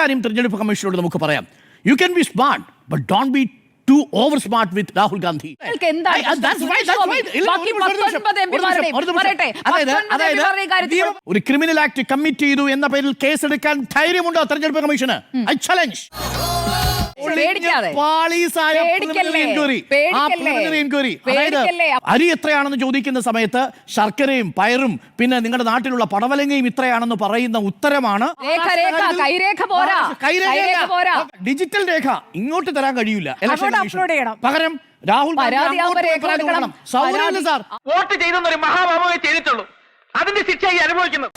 കാര്യം തിരഞ്ഞെടുപ്പ് കമ്മീഷനോട് നമുക്ക് പറയാം. You can be smart but don't be too over smart with Rahul Gandhi. നിങ്ങൾക്ക് എന്താണ് I- I- that's right, that's right. ഇല്ല, ബാക്കി ഒരു നിമിഷം, ഒരു നിമിഷം, 19 ഒരു നിമിഷം, ഒരു നിമിഷം. പറയട്ടെ, അതായത് 19 അതായത് എംപിമാരുടെ കാര്യത്തിൽ ഒരു ക്രിമിനൽ ആക്ട് കമ്മിറ്റ് ചെയ്തു എന്ന പേരിൽ കേസെടുക്കാൻ ധൈര്യമുണ്ടോ തെരഞ്ഞെടുപ്പ് കമ്മീഷന്? ഐ ചലഞ്ച് പേടിക്കാതെ. പാളീസായ പേടിക്കല്ലേ? ആ പേടിക്കല്ലേ? അതായത്? അരി എത്രയാണെന്ന് ചോദിക്കുന്ന സമയത്ത് ശർക്കരയും പയറും പിന്നെ നിങ്ങളുടെ നാട്ടിലുള്ള പടവലങ്ങയും ഇത്രയാണെന്ന് പറയുന്ന ഉത്തരമാണ് രേഖ, രേഖ, കൈരേഖ പോരാ. കൈരേഖ പോരാ. ഡിജിറ്റൽ രേഖ ഇങ്ങോട്ട് തരാൻ കഴിയില്ല upload ചെയ്യണം. പകരം രാഹുൽ ഗാന്ധി പരാതിയാവുമ്പോ അങ്ങോട്ട് രേഖ പരാതി കൊടുക്കണം. കൊടുക്കണം. സൗകര്യമില്ല പരാതി- സാർ വോട്ട് ചെയ്തെന്നൊരു മഹാഭാവമേ ചെയ്തിട്ടുള്ളൂ അതിന്റെ ശിക്ഷയായി അനുഭവിക്കുന്നത്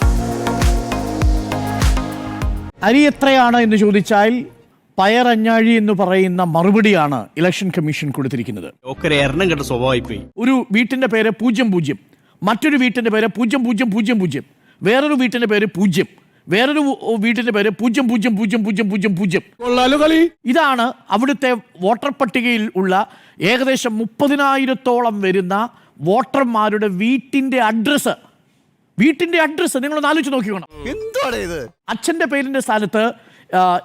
അരി എത്രയാണ് എന്ന് ചോദിച്ചാൽ പയറഞ്ഞാഴി എന്ന് പറയുന്ന മറുപടിയാണ് ഇലക്ഷൻ കമ്മീഷൻ കൊടുത്തിരിക്കുന്നത്. ഒരു വീട്ടിന്റെ പേര് പൂജ്യം പൂജ്യം മറ്റൊരു വീട്ടിന്റെ പേര് പൂജ്യം പൂജ്യം പൂജ്യം പൂജ്യം വേറൊരു വീട്ടിന്റെ പേര് പൂജ്യം വേറൊരു വീട്ടിന്റെ പേര് പൂജ്യം പൂജ്യം പൂജ്യം പൂജ്യം പൂജ്യം പൂജ്യം. ഇതാണ് അവിടുത്തെ വോട്ടർ പട്ടികയിൽ ഉള്ള ഏകദേശം മുപ്പതിനായിരത്തോളം വരുന്ന വോട്ടർമാരുടെ വീട്ടിന്റെ അഡ്രസ്സ് വീട്ടിന്റെ അഡ്രസ്സ് നിങ്ങളൊന്ന് ആലോചിച്ച് നോക്കിക്കോണം. അച്ഛന്റെ പേരിന്റെ സ്ഥാനത്ത്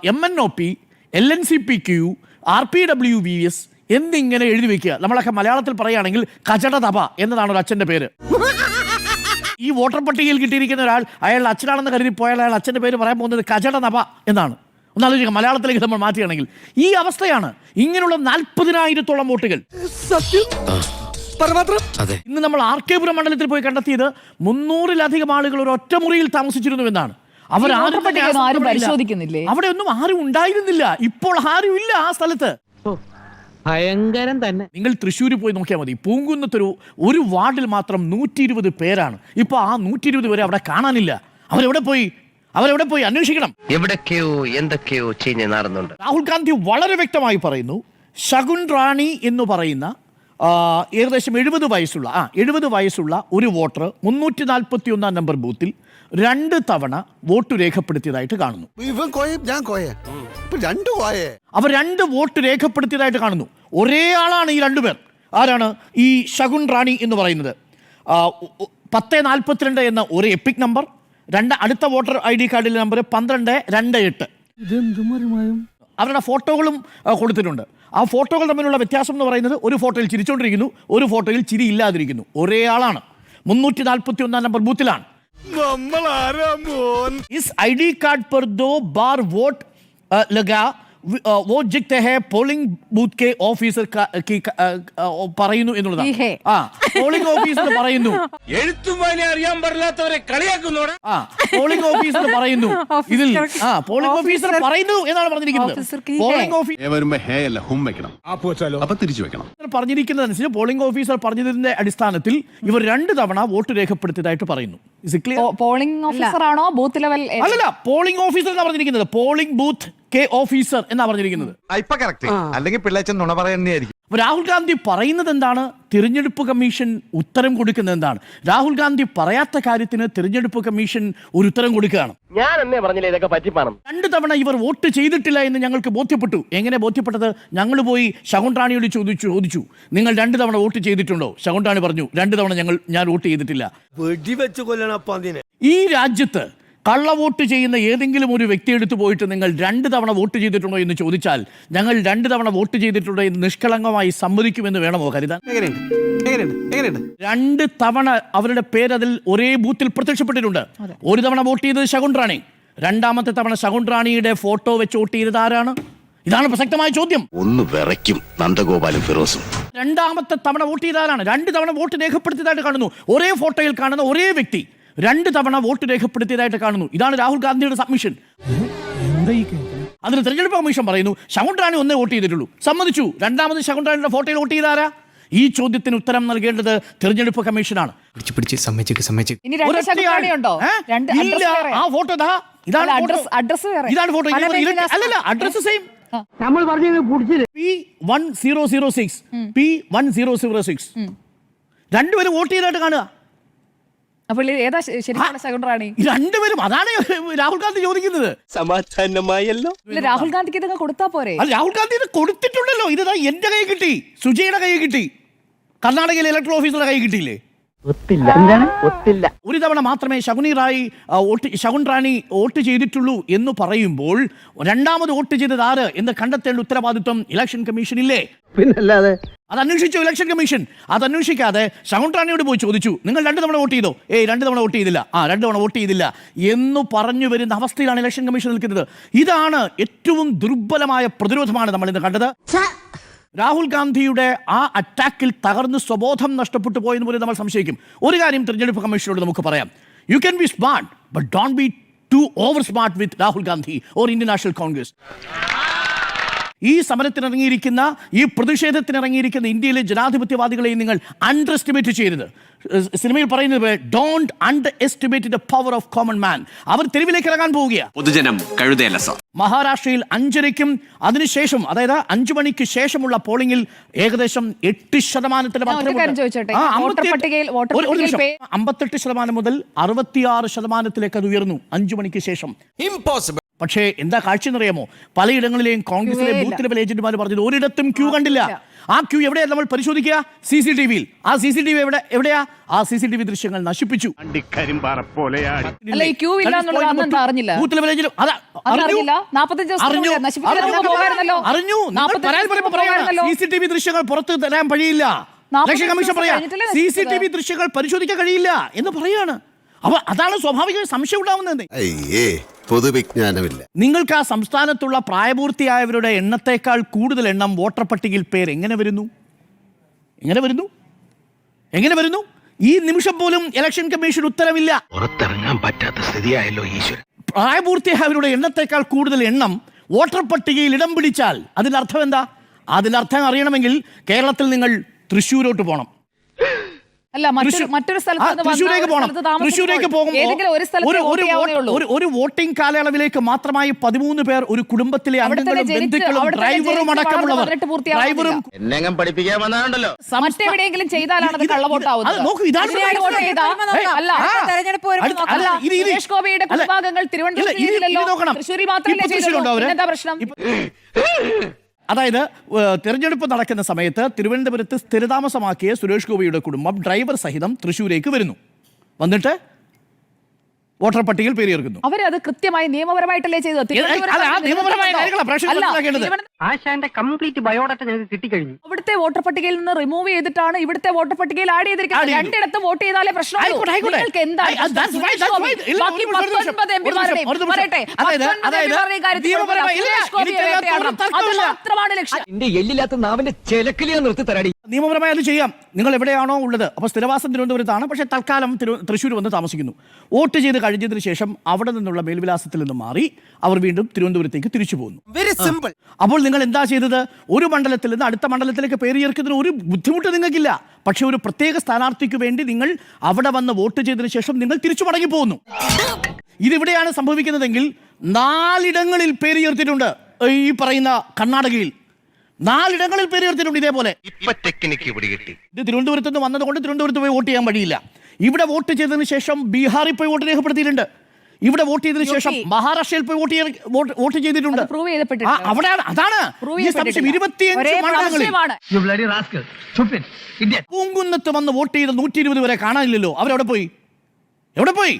M N O P L N C P Q R P W V S എന്നിങ്ങനെ എഴുതി വെക്കുക. നമ്മളൊക്കെ മലയാളത്തിൽ പറയുകയാണെങ്കിൽ കചട തപ എന്നതാണ് ഒരു അച്ഛന്റെ പേര്. ഈ വോട്ടർ പട്ടികയിൽ കിട്ടിയിരിക്കുന്ന ഒരാൾ അയാളുടെ അച്ഛനാണെന്ന് കരുതി പോയാൽ അയാൾ അച്ഛന്റെ പേര് പറയാൻ പോകുന്നത് കചട തപ എന്നാണ്. ഒന്നാലോചിക്കുക മലയാളത്തിലേക്ക് നമ്മൾ മാറ്റുകയാണെങ്കിൽ. ഈ അവസ്ഥയാണ് ഇങ്ങനെയുള്ള നാൽപ്പതിനായിരത്തോളം വോട്ടുകൾ. സത്യം? ഇന്ന് നമ്മൾ ആർ കെ പുരം മണ്ഡലത്തിൽ പോയി കണ്ടെത്തിയത് മുന്നൂറിലധികം ആളുകൾ ഒരു ഒറ്റമുറിയിൽ താമസിച്ചിരുന്നു എന്നാണ്. ആസൂത്രണമില്ല. പരിശോധിക്കുന്നില്ലേ? അവിടെ ഒന്നും ആരും ഉണ്ടായിരുന്നില്ല. ഇപ്പോൾ ആരും ഇല്ല ആ സ്ഥലത്ത്. ഭയങ്കരം തന്നെ. നിങ്ങൾ തൃശ്ശൂർ പോയി നോക്കിയാൽ മതി. പൂങ്കുന്നത്തൊരു ഒരു വാർഡിൽ മാത്രം നൂറ്റി ഇരുപത് പേരാണ്. ഇപ്പൊ ആ നൂറ്റി ഇരുപത് പേരെ അവിടെ കാണാനില്ല. അവരെവിടെ പോയി? അവരെവിടെ പോയി? അന്വേഷിക്കണം. എവിടൊക്കെയോ എന്തൊക്കെയോ ചെയ്ഞ്ഞ് നടന്നുണ്ട് രാഹുൽ ഗാന്ധി വളരെ വ്യക്തമായി പറയുന്നു. ശകുൻ റാണി എന്ന് പറയുന്ന ഏകദേശം എഴുപത് വയസ്സുള്ള ആ എഴുപത് വയസ്സുള്ള ഒരു വോട്ടർ മുന്നൂറ്റി നാൽപ്പത്തി ഒന്നാം നമ്പർ ബൂത്തിൽ രണ്ട് തവണ വോട്ട് രേഖപ്പെടുത്തിയതായിട്ട് കാണുന്നു. ഇവൻ കോയ? ഞാൻ കോയ. ഇപ്പൊ രണ്ടു കോയേ. അവർ രണ്ട് വോട്ട് രേഖപ്പെടുത്തിയതായിട്ട് കാണുന്നു. ഒരേ ആളാണ് ഈ രണ്ടുപേർ. ആരാണ്? ഈ ശകുൻ റാണി എന്ന് പറയുന്നത്. പത്ത് നാൽപ്പത്തിരണ്ട് എന്ന ഒരു എപ്പിക് നമ്പർ രണ്ട് അടുത്ത വോട്ടർ ഐ ഡി കാർഡിലെ നമ്പർ പന്ത്രണ്ട് രണ്ട് എട്ട്. അവരുടെ ഫോട്ടോകളും കൊടുത്തിട്ടുണ്ട്. ആ ഫോട്ടോകൾ തമ്മിലുള്ള വ്യത്യാസം എന്ന് പറയുന്നത് ഒരു ഫോട്ടോയിൽ ചിരിച്ചുകൊണ്ടിരിക്കുന്നു ഒരു ഫോട്ടോയിൽ ചിരി ഇല്ലാതിരിക്കുന്നു. ഒരേ ആളാണ്. മുന്നൂറ്റി നാൽപ്പത്തി ഒന്നാം നമ്പർ ബൂത്തിലാണ് ഐ ഡി കാർഡ് പെർ ദോ ബാർ വോട്ട് ലഗ? वोट अ, लगा വി- അ, വോട്ട് ജിക്തെ ഹെ പോളിംഗ് ബൂത്ത് കെ ഓഫീസർ ക- की ക- അ, അ, പറയുന്നു ഈ എന്നുള്ളതാണ് ഹേ. ആ പോളിംഗ് ഓഫീസർ പറയുന്നു എഴുത്തും വായന അറിയാൻ പാടില്ലാത്തവരെ കളിയാക്കുന്നോടെ ആ പോളിംഗ് ഓഫീസർ പറയുന്നു ഇതിൽ ആ പോളിംഗ് ഓഫീസർ ഓഫീസർ- പറയുന്നു എന്നാണ് പറഞ്ഞിരിക്കുന്നത് ഓഫീസർക്ക് ഈ പോളിംഗ് ഹേ. ഓഫീസർ വരുമ്പോ ഹേ അല്ല ഹും വെക്കണം അപ്പൊ തിരിച്ചു വെക്കണം പറഞ്ഞിരിക്കുന്നതനുസരിച്ച് പോളിംഗ് ഓഫീസർ പറഞ്ഞതിന്റെ അടിസ്ഥാനത്തിൽ ഇവർ രണ്ട് തവണ വോട്ട് രേഖപ്പെടുത്തിയതായിട്ട് പറയുന്നു Is it clear? പോ- പോളിംഗ് ഓഫീസർ ആണോ ബൂത്ത് ലെവൽ ഏ- അല്ലല്ല പോളിംഗ് ഓഫീസർ എന്നാ പറഞ്ഞിരിക്കുന്നത് പോളിംഗ് ബൂത്ത് കെ ഓഫീസർ എന്നാ പറഞ്ഞിരിക്കുന്നത്? അല്ലെങ്കിൽ പിള്ളേച്ചൻ നുണ പറയുന്നതായിരിക്കും രാഹുൽ ഗാന്ധി പറയുന്നത് എന്താണ്? തിരഞ്ഞെടുപ്പ് കമ്മീഷൻ ഉത്തരം കൊടുക്കുന്നത് എന്താണ്? രാഹുൽ ഗാന്ധി പറയാത്ത കാര്യത്തിന് തിരഞ്ഞെടുപ്പ് കമ്മീഷൻ ഒരു ഉത്തരം കൊടുക്കുകയാണ്. ഞാൻ എന്നേ പറഞ്ഞില്ലേ ഇതൊക്കെ പറ്റിപ്പാണം രണ്ടു തവണ ഇവർ വോട്ട് ചെയ്തിട്ടില്ല എന്ന് ഞങ്ങൾക്ക് ബോധ്യപ്പെട്ടു. എങ്ങനെ ബോധ്യപ്പെട്ടത്? ഞങ്ങൾ പോയി ശകുൻ റാണിയോട് ചോദിച്ചു ചോദിച്ചു. നിങ്ങൾ രണ്ടു തവണ വോട്ട് ചെയ്തിട്ടുണ്ടോ? ശകുൻ റാണി പറഞ്ഞു രണ്ടു തവണ ഞങ്ങൾ ഞാൻ വോട്ട് ചെയ്തിട്ടില്ല. വെടിവെച്ച് കൊല്ലണം ഈ രാജ്യത്ത് കള്ള വോട്ട് ചെയ്യുന്ന ഏതെങ്കിലും ഒരു വ്യക്തി എടുത്തു പോയിട്ട് നിങ്ങൾ രണ്ട് തവണ വോട്ട് ചെയ്തിട്ടുണ്ടോ എന്ന് ചോദിച്ചാൽ ഞങ്ങൾ രണ്ട് തവണ വോട്ട് ചെയ്തിട്ടുണ്ടോ എന്ന് നിഷ്കളങ്കമായി സമ്മതിക്കുമെന്ന് വേണമോ കരുതാൻ രണ്ട് തവണ അവരുടെ പേര് അതിൽ ഒരേ ബൂത്തിൽ പ്രത്യക്ഷപ്പെട്ടിട്ടുണ്ട്. ഒരു തവണ വോട്ട് ചെയ്തത് ശകുൻ റാണി. രണ്ടാമത്തെ തവണ ശകുൻ റാണിയുടെ ഫോട്ടോ വെച്ച് വോട്ട് ചെയ്തത് ആരാണ്? ഇതാണ് പ്രസക്തമായ ചോദ്യം. ഒന്ന് വിറയ്ക്കും നന്ദഗോപാലും ഫിറോസും. രണ്ടാമത്തെ തവണ വോട്ട് ചെയ്ത ആരാണ്? രണ്ട് തവണ വോട്ട് രേഖപ്പെടുത്തിയതായിട്ട് കാണുന്നു. ഒരേ ഫോട്ടോയിൽ കാണുന്ന ഒരേ വ്യക്തി. രണ്ട് തവണ വോട്ട് രേഖപ്പെടുത്തിയതായിട്ട് കാണുന്നു. ഇതാണ് രാഹുൽ ഗാന്ധിയുടെ സബ്മിഷൻ അതിന് തെരഞ്ഞെടുപ്പ് കമ്മീഷൻ പറയുന്നു ശകുണ്ട്രാണി ഒന്നേ വോട്ട് ചെയ്തിട്ടുള്ളൂ. സമ്മതിച്ചു. രണ്ടാമത് ശകുണ്ട്രാണിയുടെ ഫോട്ടോയിൽ വോട്ട് ചെയ്താരാ? ഈ ചോദ്യത്തിന് ഉത്തരം നൽകേണ്ടത് തെരഞ്ഞെടുപ്പ് കമ്മീഷനാണ്. ആ ഫോട്ടോ ഇതാണ് ഫോട്ടോ. അല്ലല്ല അഡ്രസ് സെയിം നമ്മൾ പറഞ്ഞു P one zero zero six P one zero zero six രണ്ടുപേരും വോട്ട് ചെയ്തായിട്ട് കാണുക. അപ്പോൾ ഏതാ ശ- ശരിക്കുള്ള ശകുൻ രണ്ടുപേരും അതാണ് രാഹുൽ ഗാന്ധി ചോദിക്കുന്നത്. സമാധാനമായല്ലോ. ഇല്ല, രാഹുൽ ഗാന്ധിക്ക് ഇതൊക്കെ കൊടുത്താ പോരെ? രാഹുൽ ഗാന്ധി ഇത് കൊടുത്തിട്ടുണ്ടല്ലോ ഇത് എന്റെ കൈ കിട്ടി സുജയുടെ കൈ കിട്ടി. കർണാടകയിലെ ഇലക്ട്രൽ ഓഫീസറുടെ കൈ കിട്ടിയില്ലേ? ഒത്തില്ല. എന്താണ്? ഒത്തില്ല. ഒരു തവണ മാത്രമേ ശകുനി റായി വോട്ട് ശകുൻ റാണി വോട്ട് ചെയ്തിട്ടുള്ളൂ എന്ന് പറയുമ്പോൾ രണ്ടാമത് വോട്ട് ചെയ്തത് ആര് എന്ന് കണ്ടെത്തേണ്ട ഉത്തരവാദിത്വം ഇലക്ഷൻ കമ്മീഷൻ ഇല്ലേ? പിന്നല്ലാതെ? അത് അന്വേഷിച്ചു ഇലക്ഷൻ കമ്മീഷൻ? അത് അന്വേഷിക്കാതെ ശകുൻ റാണിയോട് പോയി ചോദിച്ചു നിങ്ങൾ രണ്ടു തവണ വോട്ട് ചെയ്തോ? ഏയ് രണ്ട് തവണ വോട്ട് ചെയ്തില്ല. ആ രണ്ട് തവണ വോട്ട് ചെയ്തില്ല. എന്ന് പറഞ്ഞു വരുന്ന അവസ്ഥയിലാണ് ഇലക്ഷൻ കമ്മീഷൻ നിൽക്കുന്നത്. ഇതാണ് ഏറ്റവും ദുർബലമായ പ്രതിരോധമാണ് നമ്മൾ ഇന്ന് കണ്ടത് രാഹുൽ ഗാന്ധിയുടെ ആ അറ്റാക്കിൽ തകർന്ന് സ്വബോധം നഷ്ടപ്പെട്ടു പോയെന്ന് പോലും നമ്മൾ സംശയിക്കും. ഒരു കാര്യം തിരഞ്ഞെടുപ്പ് കമ്മീഷനോട് നമുക്ക് പറയാം. You can be smart but don't be too over smart with Rahul Gandhi or Indian National Congress ഈ സമരത്തിനിറങ്ങിയിരിക്കുന്ന ഈ പ്രതിഷേധത്തിനിറങ്ങിയിരിക്കുന്ന ഇന്ത്യയിലെ ജനാധിപത്യവാദികളെ നിങ്ങൾ അണ്ടർ എസ്റ്റിമേറ്റ് ചെയ്യരുത് സിനിമയിൽ പറയുന്നത് don't underestimate the power of common man അവർ തെരുവിലേക്ക് ഇറങ്ങാൻ പോവുകയാണ് പൊതുജനം കഴുതേല മഹാരാഷ്ട്രയിൽ അഞ്ചരയ്ക്കും അതിനുശേഷം അതായത് അഞ്ചു മണിക്ക് ശേഷമുള്ള പോളിംഗിൽ ഏകദേശം എട്ട് ശതമാനത്തിന് അമ്പത്തെട്ട് ശതമാനം മുതൽ അറുപത്തിയാറ് ശതമാനത്തിലേക്ക് അത് ഉയർന്നു അഞ്ചു മണിക്ക് ശേഷം. ഇമ്പോസിബിൾ പക്ഷേ എന്താ കാഴ്ച എന്നറിയാമോ പലയിടങ്ങളിലെയും കോൺഗ്രസിലെ ബൂത്ത് ലെവൽ ഏജന്റുമാർ പറഞ്ഞത് ഒരിടത്തും ക്യൂ കണ്ടില്ല. ആ ക്യൂ എവിടെയാ നമ്മൾ പരിശോധിക്കുക? സി സി ടി വിയിൽ. ആ സി സി ടി വി എവിടെ എവിടെയാ? ആ സി സി ടി വി ദൃശ്യങ്ങൾ നശിപ്പിച്ചു. അല്ല, ഈ queue ഇല്ല എന്നുള്ളത് അന്ന് എന്താ അറിഞ്ഞില്ല? ബൂത്ത് ലെവൽ ഏജന്റ് അതാ അറിഞ്ഞു? അറിഞ്ഞില്ല? 45 ദിവസത്തിന് അറിഞ്ഞു? നശിപ്പിക്കാൻ അറിഞ്ഞു. അറിഞ്ഞു? നിങ്ങൾ 45 പരാതി പറയുമ്പോൾ ദിവസത്തിന് സി സി ടി വി ദൃശ്യങ്ങൾ പുറത്ത് തരാൻ കഴിയില്ല. 45 ഇലക്ഷൻ കമ്മീഷൻ ദിവസം സി സി ടി വി ദൃശ്യങ്ങൾ പരിശോധിക്കാൻ കഴിയില്ല എന്ന് പറയാണ്. അപ്പൊ അതാണ് സ്വാഭാവിക സംശയം ഉണ്ടാവുന്നത്. പൊതുവിജ്ഞാനമില്ല. നിങ്ങൾക്ക് ആ സംസ്ഥാനത്തുള്ള പ്രായപൂർത്തിയായവരുടെ എണ്ണത്തേക്കാൾ കൂടുതൽ എണ്ണം വോട്ടർ പട്ടികയിൽ പേര് എങ്ങനെ വരുന്നു? എങ്ങനെ വരുന്നു? എങ്ങനെ വരുന്നു? ഈ നിമിഷം പോലും ഇലക്ഷൻ കമ്മീഷൻ ഉത്തരവില്ല. പുറത്തിറങ്ങാൻ പറ്റാത്ത സ്ഥിതിയായല്ലോ ഈശ്വരൻ. പ്രായപൂർത്തിയായവരുടെ എണ്ണത്തേക്കാൾ കൂടുതൽ എണ്ണം വോട്ടർ പട്ടികയിൽ ഇടം പിടിച്ചാൽ അതിന്റെ അർത്ഥം എന്താ? അതിന്റെ അർത്ഥം അറിയണമെങ്കിൽ കേരളത്തിൽ നിങ്ങൾ തൃശ്ശൂരോട്ട് പോകണം അല്ല മറ്റൊരു തൃശ്ശൂരേക്ക് ഒരു പോകണം. തൃശ്ശൂരേക്ക് പോകുമ്പോൾ ഏതെങ്കിലും ഒരു വോട്ടിംഗ് കാലയളവിലേക്ക് മാത്രമായി പതിമൂന്ന് പേർ ഒരു കുടുംബത്തിലെ അംഗങ്ങളും ബന്ധുക്കളും ഡ്രൈവറും അടക്കമുള്ളവർ. ഡ്രൈവറും എന്നെങ്ങും പഠിപ്പിക്കാൻ മറ്റെവിടെയെങ്കിലും ചെയ്താലാണ് അത് കള്ളവോട്ടാവുന്നത് തിരുവനന്തപുരത്ത് പ്രശ്നം? അതായത് തിരഞ്ഞെടുപ്പ് നടക്കുന്ന സമയത്ത് തിരുവനന്തപുരത്ത് സ്ഥിരതാമസമാക്കിയ സുരേഷ് ഗോപിയുടെ കുടുംബം ഡ്രൈവർ സഹിതം തൃശ്ശൂരേക്ക് വരുന്നു. വന്നിട്ട് വോട്ടർ പട്ടികയിൽ പേര് ചേർക്കുന്നു. അവരത് കൃത്യമായി നിയമപരമായിട്ടല്ലേ ചെയ്തത്? ഇവിടുത്തെ ആശാന്റെ കംപ്ലീറ്റ് ബയോഡാറ്റ ഞങ്ങൾക്ക് കിട്ടിക്കഴിഞ്ഞു. അവിടുത്തെ വോട്ടർ പട്ടികയിൽ നിന്ന് റിമൂവ് ചെയ്തിട്ടാണ് ഇവിടുത്തെ വോട്ടർ പട്ടികയിൽ ആഡ് ചെയ്തിരിക്കുന്നത്. രണ്ടിടത്ത് വോട്ട് ചെയ്താലേ പ്രശ്നം? എല്ലില്ലാത്ത നാവിന്റെ ചെലക്കിലിയാ നിർത്തി തരാടി. നിയമപരമായി അത് ചെയ്യാം. നിങ്ങൾ എവിടെയാണോ ഉള്ളത്? അപ്പോൾ സ്ഥിരവാസം തിരുവനന്തപുരത്താണ്. പക്ഷേ തൽക്കാലം തൃശ്ശൂർ വന്ന് താമസിക്കുന്നു. വോട്ട് ചെയ്ത് കഴിഞ്ഞതിന് ശേഷം അവിടെ നിന്നുള്ള മേൽവിലാസത്തിൽ നിന്ന് മാറി അവർ വീണ്ടും തിരുവനന്തപുരത്തേക്ക് തിരിച്ചു പോകുന്നു വെരി സിമ്പിൾ അപ്പോൾ നിങ്ങൾ എന്താ ചെയ്തത്? ഒരു മണ്ഡലത്തിൽ നിന്ന് അടുത്ത മണ്ഡലത്തിലേക്ക് പേര് ചേർക്കുന്നതിന് ഒരു ബുദ്ധിമുട്ട് നിങ്ങൾക്കില്ല. പക്ഷെ ഒരു പ്രത്യേക സ്ഥാനാർത്ഥിക്ക് വേണ്ടി നിങ്ങൾ അവിടെ വന്ന് വോട്ട് ചെയ്തതിന് ശേഷം നിങ്ങൾ തിരിച്ചു മടങ്ങി പോകുന്നു ഇതിവിടെയാണ് സംഭവിക്കുന്നതെങ്കിൽ നാലിടങ്ങളിൽ പേര് ചേർത്തിട്ടുണ്ട്. ഈ പറയുന്ന കർണാടകയിൽ. നാലിടങ്ങളിൽ പേര് ചേർത്തിട്ടുണ്ട് ഇതേപോലെ. ഇപ്പൊ ടെക്നിക്ക് പിടികിട്ടി ഇത് തിരുവനന്തപുരത്ത് നിന്ന് വന്നതുകൊണ്ട് തിരുവനന്തപുരത്ത് പോയി വോട്ട് ചെയ്യാൻ വഴിയില്ല. ഇവിടെ വോട്ട് ചെയ്തതിന് ശേഷം ബീഹാറിൽ പോയി വോട്ട് രേഖപ്പെടുത്തിയിട്ടുണ്ട്. ഇവിടെ വോട്ട് ചെയ്തതിനു ശേഷം മഹാരാഷ്ട്രയിൽ പോയി വോട്ട് വോട്ട് ചെയ്തിട്ടുണ്ട്. അവിടെ അതാണ് കുങ്കുന്നത്ത് പൂങ്കുന്നത്ത് വന്ന് വോട്ട് ചെയ്ത നൂറ്റി ഇരുപത് വരെ കാണാനില്ലല്ലോ. അവരവിടെ പോയി. എവിടെ പോയി?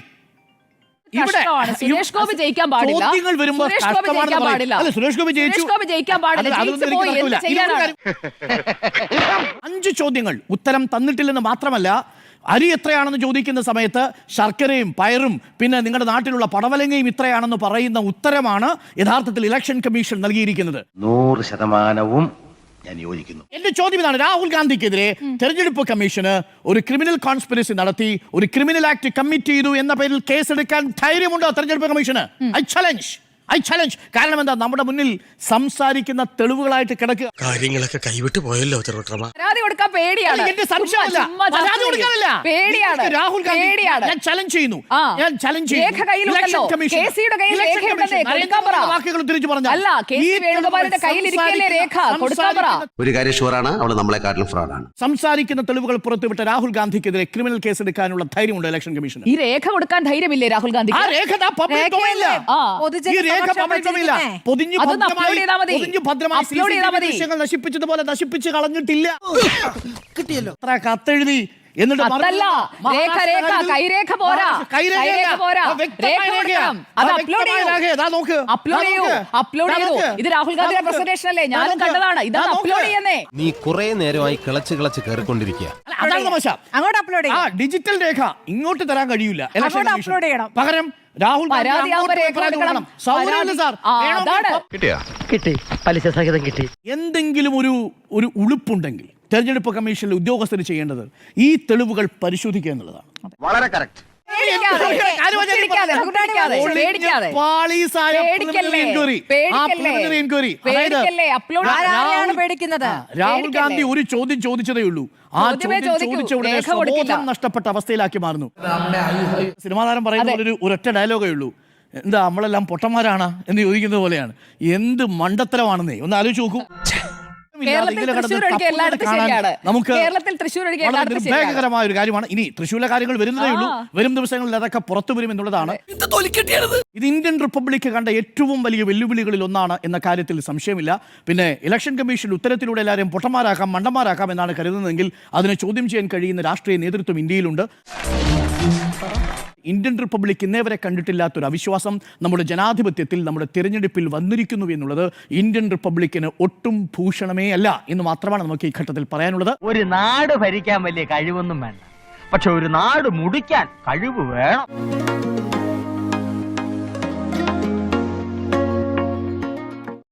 സുരേഷ് ഗോപി ജയിക്കാൻ പാടില്ല. ചോദ്യങ്ങൾ വരുമ്പോൾ സുരേഷ് ഗോപി ജയിക്കാൻ പാടില്ല. അല്ല, സുരേഷ് ഗോപി ജയിച്ചു സുരേഷ് ഗോപി ജയിക്കാൻ പാടില്ല. അതൊന്നും ജയിച്ചു പോയി. എന്ത് തർക്കമില്ല. ഇനി ഒരു ചെയ്യാനാണ്? അഞ്ച് ചോദ്യങ്ങൾ ഉത്തരം തന്നിട്ടില്ലെന്ന് മാത്രമല്ല അരി എത്രയാണെന്ന് ചോദിക്കുന്ന സമയത്ത് ശർക്കരയും പയറും പിന്നെ നിങ്ങളുടെ നാട്ടിലുള്ള പടവലങ്ങയും ഇത്രയാണെന്ന് പറയുന്ന ഉത്തരമാണ് യഥാർത്ഥത്തിൽ ഇലക്ഷൻ കമ്മീഷൻ നൽകിയിരിക്കുന്നത് നൂറ് ശതമാനവും ഞാൻ യോജിക്കുന്നു. എന്റെ ചോദ്യം ഇതാണ്. രാഹുൽ ഗാന്ധിക്കെതിരെ തെരഞ്ഞെടുപ്പ് കമ്മീഷന് ഒരു ക്രിമിനൽ കോൺസ്പിറസി നടത്തി ഒരു ക്രിമിനൽ ആക്ട് കമ്മിറ്റ് ചെയ്തു എന്ന പേരിൽ കേസെടുക്കാൻ ധൈര്യമുണ്ടോ തെരഞ്ഞെടുപ്പ് commission? I challenge. I challenge കാരണം എന്താ? നമ്മുടെ മുന്നിൽ സംസാരിക്കുന്ന തെളിവുകളായിട്ട് കിടക്കുക കാര്യങ്ങളൊക്കെ കൈവിട്ട് പോയല്ലോ പരാതി കൊടുക്കാൻ പേടിയാണ്. എന്റെ സംശയമല്ല. പരാതി. കൊടുക്കാനല്ല. പേടിയാണ്. രാഹുൽ ഗാന്ധി പേടിയാണ്. ഞാൻ ചലഞ്ച് ചെയ്യുന്നു. ഞാൻ ചലഞ്ച്. വാക്കുകൾ തിരിച്ചു പറഞ്ഞു അല്ല. ഒരു കാര്യം ഷുവറാണ് അവൾ നമ്മളെക്കാട്ടിലും ഫ്രോഡാണ് സംസാരിക്കുന്ന തെളിവുകൾ പുറത്തുവിട്ട രാഹുൽ ഗാന്ധിക്കെതിരെ ക്രിമിനൽ കേസ് എടുക്കാനുള്ള ധൈര്യമുണ്ട് ഇലക്ഷൻ കമ്മീഷൻ ഈ രേഖ കൊടുക്കാൻ ധൈര്യമില്ലേ രാഹുൽ ഗാന്ധി ആ രേഖ ദാ പൊതിഞ്ഞ് ഭദ്രമായി-. പൊതിഞ്ഞ്. ദൃശ്യങ്ങൾ നശിപ്പിച്ചതുപോലെ നശിപ്പിച്ച് കളഞ്ഞിട്ടില്ല. കിട്ടിയല്ലോ. അത്ര കത്തെഴുതി എന്നിട്ട് അതല്ല. രേഖ രേഖ കൈരേഖ പോരാ. കൈരേഖ കൈരേഖ പോരാ. ആ രേഖ രേഖയാ. കൊടുക്കണം. ആ അത് വ്യക്തമായ അപ്ലോഡ് ചെയ്യൂ. രേഖയാ. ദാ നോക്ക്. അപ്ലോഡ് ചെയ്യൂ. അപ്ലോഡ് ചെയ്യൂ. ഇത് രാഹുൽ ഗാന്ധിയുടെ പ്രസന്റേഷൻ അല്ലേ ഞാനും കണ്ടതാണ്. ഇതാണ് അപ്ലോഡ് ചെയ്യുന്നേ. നീ കുറെ നേരമായി കിളച്ച് കിളച്ച് കയറിക്കൊണ്ടിരിക്കുക അതാണ് അങ്ങോട്ട് അപ്ലോഡ് ആ ഡിജിറ്റൽ രേഖ ഇങ്ങോട്ട് തരാൻ കഴിയില്ല അങ്ങോട്ട് commission. ചെയ്യണം. പകരം രാഹുൽ കിട്ടി. പലിശ സഹിതം കിട്ടി. എന്തെങ്കിലും ഒരു ഒരു ഉളുപ്പുണ്ടെങ്കിൽ തെരഞ്ഞെടുപ്പ് കമ്മീഷനിലെ ഉദ്യോഗസ്ഥർ ചെയ്യേണ്ടത് ഈ തെളിവുകൾ പരിശോധിക്കുക എന്നുള്ളതാണ്. വളരെ കറക്റ്റ് രാഹുൽ- പേടിക്കുന്നത്? രാഹുൽ ഗാന്ധി ഒരു ചോദ്യം ചോദിച്ചതേ ഉള്ളൂ. ആ ചോദ്യം ചോദിച്ച ഉടനെ. സ്വബോധം നഷ്ടപ്പെട്ട അവസ്ഥയിലാക്കി മാറുന്നു. സിനിമാ താരം പറയുന്ന ഒരു ഒരൊറ്റ ഡയലോഗേ ഉള്ളൂ. എന്താ നമ്മളെല്ലാം പൊട്ടന്മാരാണ് എന്ന് ചോദിക്കുന്നത് പോലെയാണ്. എന്ത് മണ്ടത്തരമാണെന്നേ? ഒന്ന് ആലോചിച്ച് നോക്കൂ. കേരളത്തിൽ തൃശ്ശൂർ ഒഴികെ എല്ലായിടത്തും ശരിയാണ്. നമുക്ക് കേരളത്തിൽ തൃശ്ശൂർ ഒഴികെ എല്ലായിടത്തും നിർഭാഗ്യകരമായ ഒരു കാര്യമാണ്. ഇനി തൃശ്ശൂരിലെ കാര്യങ്ങൾ വരുന്നതേ ഉള്ളൂ. വരും ദിവസങ്ങളിൽ അതൊക്കെ പുറത്തു വരും എന്നുള്ളതാണ്. ഇത് ഇന്ത്യൻ റിപ്പബ്ലിക് കണ്ട ഏറ്റവും വലിയ വെല്ലുവിളികളിൽ ഒന്നാണ് എന്ന കാര്യത്തിൽ സംശയമില്ല. പിന്നെ ഇലക്ഷൻ കമ്മീഷൻ ഉത്തരത്തിലൂടെ എല്ലാവരെയും പൊട്ടന്മാരാക്കാം മണ്ടന്മാരാക്കാം എന്നാണ് കരുതുന്നതെങ്കിൽ അതിനെ ചോദ്യം ചെയ്യാൻ കഴിയുന്ന രാഷ്ട്രീയ നേതൃത്വം ഇന്ത്യയിലുണ്ട്. ഇന്ത്യൻ റിപ്പബ്ലിക് ഇന്നേവരെ കണ്ടിട്ടില്ലാത്തൊരു അവിശ്വാസം നമ്മുടെ ജനാധിപത്യത്തിൽ നമ്മുടെ തിരഞ്ഞെടുപ്പിൽ വന്നിരിക്കുന്നു എന്നുള്ളത് ഇന്ത്യൻ റിപ്പബ്ലിക്കിന് ഒട്ടും ഭൂഷണമേ അല്ല എന്ന് മാത്രമാണ് നമുക്ക് ഈ ഘട്ടത്തിൽ പറയാനുള്ളത്. ഒരു നാട് ഭരിക്കാൻ വലിയ കഴിവൊന്നും വേണ്ട. പക്ഷെ ഒരു നാട് മുടിക്കാൻ കഴിവ് വേണം.